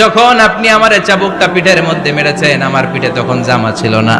যখন আপনি আমার চাবুকটা পিঠের মধ্যে মেরেছেন আমার পিঠে তখন জামা ছিল না।